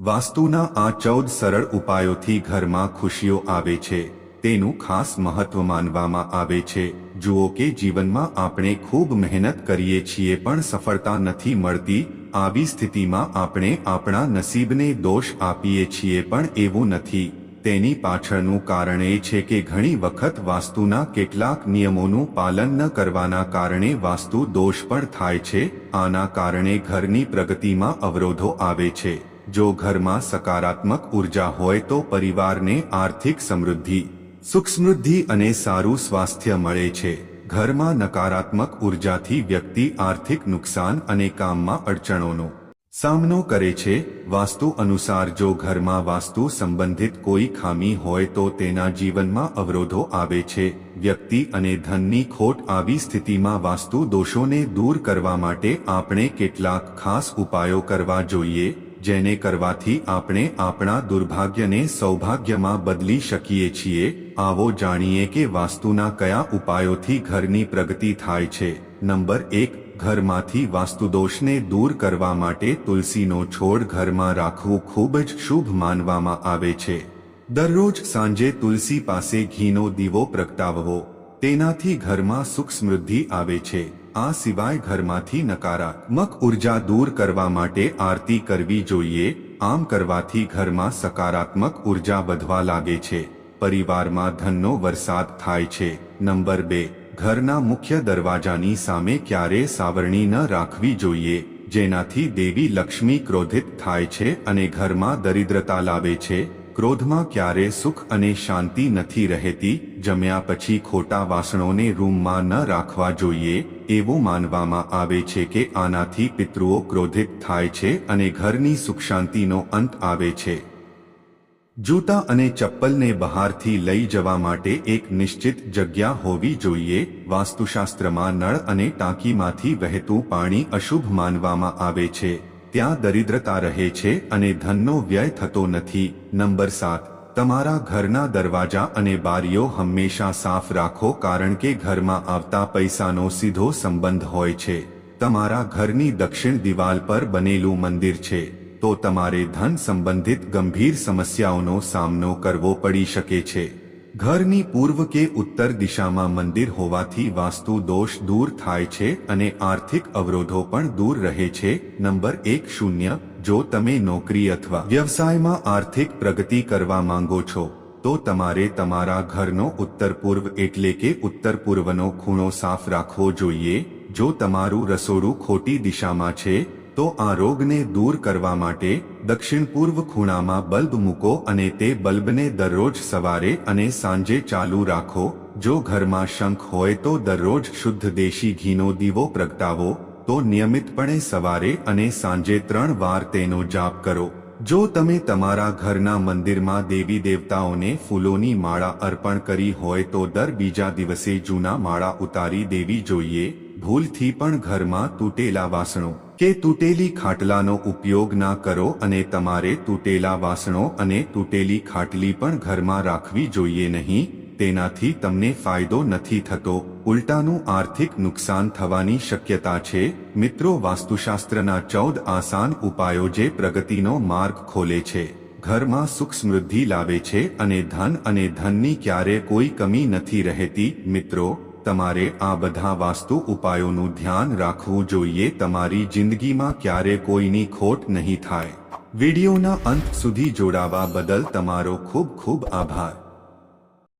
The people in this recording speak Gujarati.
વાસ્તુના આ ચૌદ સરળ ઉપાયોથી ઘરમાં ખુશીઓ આવે છે. તેનું ખાસ મહત્વ માનવામાં આવે છે. જુઓ કે જીવનમાં આપણે ખૂબ મહેનત કરીએ છીએ પણ સફળતા નથી મળતી. આવી સ્થિતિમાં આપણે આપણા નસીબને દોષ આપીએ છીએ પણ એવું નથી. તેની પાછળનું કારણ એ છે કે ઘણી વખત વાસ્તુના કેટલાક નિયમોનું પાલન ન કરવાના કારણે વાસ્તુ દોષ પણ થાય છે. આના કારણે ઘરની પ્રગતિમાં અવરોધો આવે છે. જો ઘરમાં સકારાત્મક ઊર્જા હોય તો પરિવારને આર્થિક સમૃદ્ધિ સુખ સમૃદ્ધિ અને સારું સ્વાસ્થ્ય મળે છે. ઘરમાં નકારાત્મક ઉર્જાથી વ્યક્તિ આર્થિક નુકસાન અને કામમાં અડચણોનો સામનો કરે છે. વાસ્તુ અનુસાર જો ઘરમાં વાસ્તુ સંબંધિત કોઈ ખામી હોય તો તેના જીવનમાં અવરોધો આવે છે. વ્યક્તિ અને ધનની ખોટ આવી સ્થિતિમાં વાસ્તુ દોષોને દૂર કરવા માટે આપણે કેટલાક ખાસ ઉપાયો કરવા જોઈએ. જેને કરવાથી આપણે આપણા દુર્ભાગ્યને સૌભાગ્યમાં બદલી શકીએ છીએ, આવો જાણીએ કે વાસ્તુના કયા ઉપાયોથી ઘરની પ્રગતિ થાય છે. નંબર એક, ઘરમાંથી વાસ્તુદોષને દૂર કરવા માટે તુલસીનો છોડ ઘરમાં રાખવું ખૂબ જ શુભ માનવામાં આવે છે. દરરોજ સાંજે તુલસી પાસે ઘીનો દીવો પ્રગટાવવો, તેનાથી ઘરમાં સુખ સમૃદ્ધિ આવે છે. આ સિવાય ઘરમાંથી નકારાત્મક ઊર્જા દૂર કરવા માટે આરતી કરવી જોઈએ. આમ કરવાથી ઘરમાં સકારાત્મક ઊર્જા વધવા લાગે છે. પરિવારમાં ધનનો વરસાદ થાય છે. નંબર બે, ઘરના મુખ્ય દરવાજાની સામે ક્યારે સાવરણી ન રાખવી જોઈએ, જેનાથી દેવી લક્ષ્મી ક્રોધિત થાય છે અને ઘરમાં દરિદ્રતા લાવે છે? ક્રોધમાં ક્યારે સુખ અને શાંતિ નથી રહેતી, જમ્યા પછી ખોટા વાસણોને રૂમમાં ન રાખવા જોઈએ, એવું માનવામાં આવે છે કે આનાથી પિતૃઓ ક્રોધિત થાય છે અને ઘરની સુખ શાંતિનો અંત આવે છે. જૂતા અને ચપ્પલને બહારથી લઈ જવા માટે એક નિશ્ચિત જગ્યા હોવી જોઈએ, વાસ્તુશાસ્ત્રમાં નળ અને ટાંકીમાંથી વહેતું પાણી અશુભ માનવામાં આવે છે. ત્યાં દરિદ્રતા રહે છે અને ધનનો વ્યય થતો નથી. નંબર સાત, તમારા ઘરના દરવાજા અને બારીઓ હંમેશા સાફ રાખો કારણ કે ઘરમાં આવતા પૈસાનો સીધો સંબંધ હોય છે. તમારા ઘરની દક્ષિણ દિવાલ પર બનેલું મંદિર છે, તો તમારે ધન સંબંધિત ગંભીર સમસ્યાઓનો સામનો કરવો પડી શકે છે. ઘરની પૂર્વ કે ઉત્તર દિશામાં મંદિર હોવાથી વાસ્તુ દોષ દૂર થાય છે અને આર્થિક અવરોધો પણ દૂર રહે છે. નંબર એક શૂન્ય, જો તમે નોકરી અથવા વ્યવસાયમાં આર્થિક પ્રગતિ કરવા માંગો છો, તો તમારે તમારા ઘરનો ઉત્તર પૂર્વ એટલે કે ઉત્તર પૂર્વનો ખૂણો સાફ રાખવો જોઈએ. જો તમારું રસોડું ખોટી દિશામાં છે તો આ રોગને દૂર કરવા માટે દક્ષિણ પૂર્વ ખૂણામાં બલ્બ મૂકો અને તે બલ્બને દરરોજ સવારે અને સાંજે ચાલુ રાખો. જો ઘરમાં શંખ હોય તો દરરોજ શુદ્ધ દેશી ઘીનો દીવો પ્રગટાવો. તો નિયમિતપણે સવારે અને સાંજે ત્રણ વાર તેનો જાપ કરો. જો તમે તમારા ઘરના મંદિરમાં દેવી દેવતાઓને ફૂલોની માળા અર્પણ કરી હોય તો દર બીજા દિવસે જૂના માળા ઉતારી દેવી જોઈએ. ભૂલથી પણ ઘરમાં તૂટેલા વાસણો કે તૂટેલી ખાટલાનો ઉપયોગ ના કરો અને તમારે તૂટેલા વાસણો અને તૂટેલી ખાટલી પણ ઘરમાં રાખવી જોઈએ નહીં, તેનાથી તમને ફાયદો નથી થતો. ઉલટાનું આર્થિક નુકસાન થવાની શક્યતા છે. મિત્રો, વાસ્તુશાસ્ત્રના ચૌદ આસાન ઉપાયો જે પ્રગતિનો માર્ગ ખોલે છે. ઘરમાં સુખ સમૃદ્ધિ લાવે છે અને ધન અને ધનની ક્યારે કોઈ કમી નથી રહેતી. મિત્રો તમારે આ બધા વાસ્તુ ઉપાયોનું ધ્યાન રાખવું જોઈએ. તમારી જિંદગીમાં ક્યારે કોઈની ખોટ નહીં થાય. વિડીયોના અંત સુધી જોડાવા બદલ તમારો ખૂબ ખૂબ આભાર.